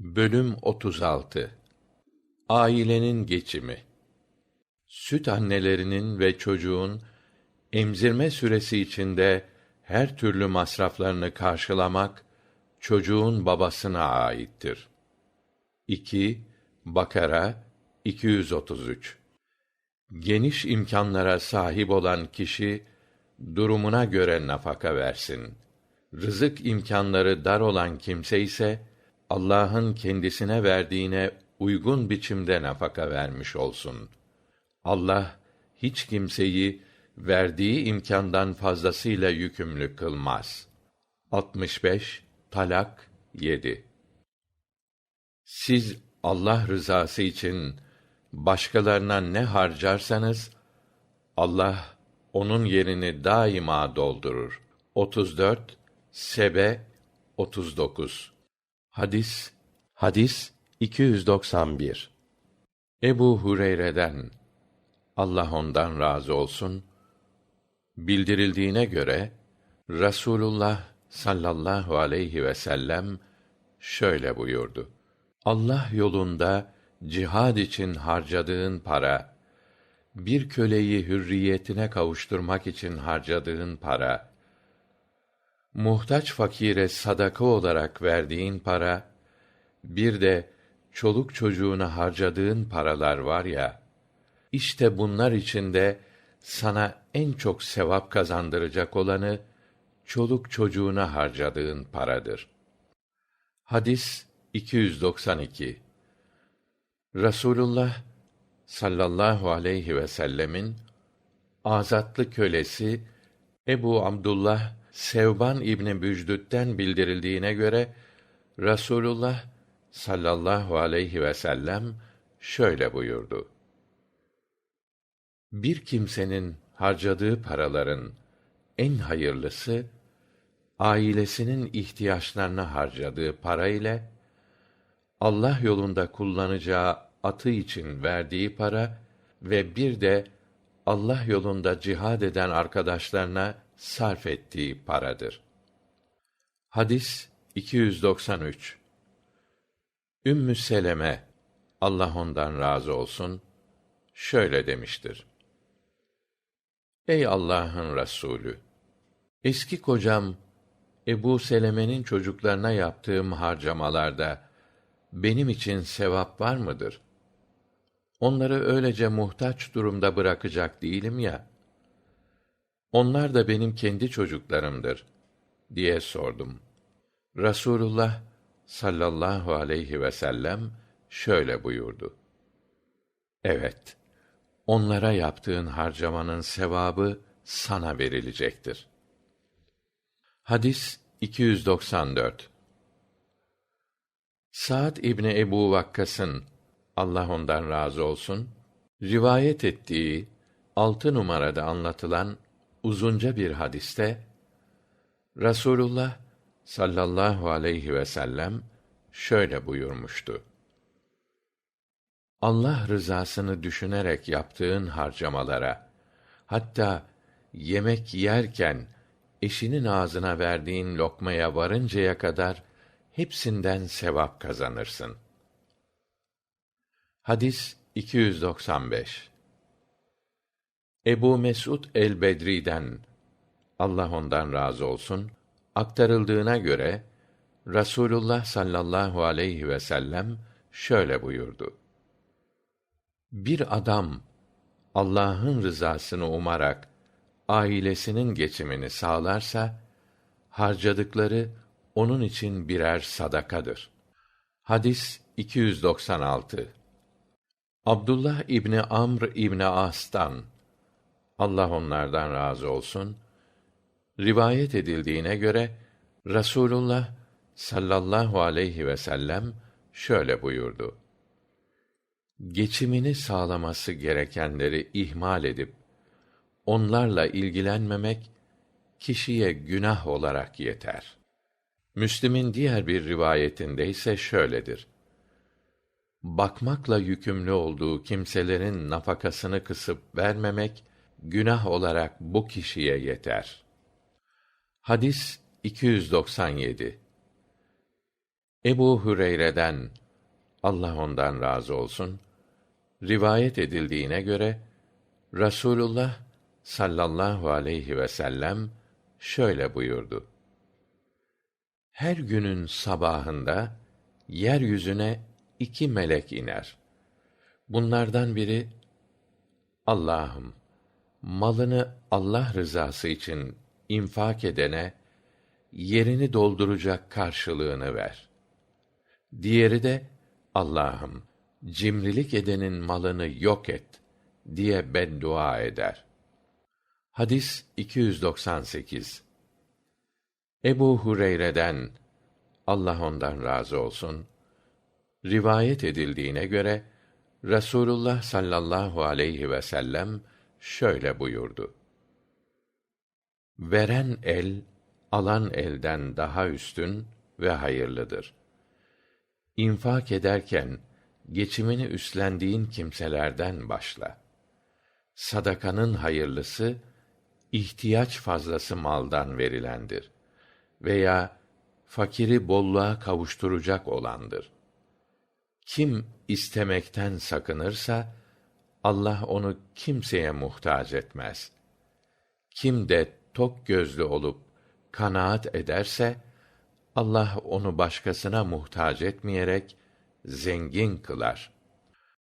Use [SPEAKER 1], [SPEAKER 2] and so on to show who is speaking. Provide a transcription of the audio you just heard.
[SPEAKER 1] Bölüm 36 Ailenin geçimi Süt annelerinin ve çocuğun emzirme süresi içinde her türlü masraflarını karşılamak çocuğun babasına aittir. 2 Bakara 233 Geniş imkanlara sahip olan kişi durumuna göre nafaka versin. Rızık imkanları dar olan kimse ise Allah'ın kendisine verdiğine uygun biçimde nafaka vermiş olsun. Allah hiç kimseyi verdiği imkandan fazlasıyla yükümlü kılmaz. 65 Talak 7 Siz Allah rızası için başkalarına ne harcarsanız Allah onun yerini daima doldurur. 34 Sebe 39 Hadis Hadis 291 Ebu Hureyre'den Allah ondan razı olsun bildirildiğine göre Rasulullah sallallahu aleyhi ve sellem şöyle buyurdu. Allah yolunda cihad için harcadığın para, bir köleyi hürriyetine kavuşturmak için harcadığın para, muhtaç fakire sadaka olarak verdiğin para, bir de çoluk çocuğuna harcadığın paralar var ya, işte bunlar içinde sana en çok sevap kazandıracak olanı, çoluk çocuğuna harcadığın paradır. Hadis 292 Rasulullah sallallahu aleyhi ve sellemin azatlı kölesi Ebu Abdullah Sevban İbni Bücdüt'ten bildirildiğine göre Rasulullah sallallahu aleyhi ve sellem şöyle buyurdu. Bir kimsenin harcadığı paraların en hayırlısı ailesinin ihtiyaçlarını harcadığı para ile Allah yolunda kullanacağı atı için verdiği para ve bir de Allah yolunda cihad eden arkadaşlarına sarf ettiği paradır. Hadis 293 Ümmü Seleme Allah ondan razı olsun şöyle demiştir. Ey Allah'ın Resulü eski kocam Ebu Seleme'nin çocuklarına yaptığım harcamalarda benim için sevap var mıdır? Onları öylece muhtaç durumda bırakacak değilim ya. Onlar da benim kendi çocuklarımdır diye sordum. Rasulullah sallallahu aleyhi ve sellem şöyle buyurdu. Evet, onlara yaptığın harcamanın sevabı sana verilecektir. Hadis 294 Sa'd İbni Ebu Vakkas'ın Allah ondan razı olsun rivayet ettiği altı numarada anlatılan uzunca bir hadiste Rasulullah sallallahu aleyhi ve sellem şöyle buyurmuştu. Allah rızasını düşünerek yaptığın harcamalara, hatta yemek yerken eşinin ağzına verdiğin lokmaya varıncaya kadar hepsinden sevap kazanırsın. Hadis 295 Ebu Mesud el-Bedri'den Allah ondan razı olsun aktarıldığına göre Rasulullah sallallahu aleyhi ve sellem şöyle buyurdu. Bir adam Allah'ın rızasını umarak ailesinin geçimini sağlarsa harcadıkları onun için birer sadakadır. Hadis 296 Abdullah İbni Amr İbni As'tan Allah onlardan razı olsun rivayet edildiğine göre Rasulullah sallallahu aleyhi ve sellem şöyle buyurdu. Geçimini sağlaması gerekenleri ihmal edip onlarla ilgilenmemek kişiye günah olarak yeter. Müslim'in diğer bir rivayetinde ise şöyledir. Bakmakla yükümlü olduğu kimselerin nafakasını kısıp vermemek günah olarak bu kişiye yeter. Hadis 297 Ebu Hüreyre'den Allah ondan razı olsun rivayet edildiğine göre Rasulullah sallallahu aleyhi ve sellem şöyle buyurdu. Her günün sabahında yeryüzüne iki melek iner. Bunlardan biri Allah'ım malını Allah rızası için infak edene yerini dolduracak karşılığını ver. Diğeri de Allah'ım cimrilik edenin malını yok et diye beddua eder. Hadis 298 Ebu Hureyre'den Allah ondan razı olsun rivayet edildiğine göre Rasulullah sallallahu aleyhi ve sellem şöyle buyurdu. Veren el alan elden daha üstün ve hayırlıdır. İnfak ederken geçimini üstlendiğin kimselerden başla. Sadakanın hayırlısı ihtiyaç fazlası maldan verilendir veya fakiri bolluğa kavuşturacak olandır. Kim istemekten sakınırsa Allah onu kimseye muhtaç etmez. Kim de tok gözlü olup kanaat ederse Allah onu başkasına muhtaç etmeyerek zengin kılar.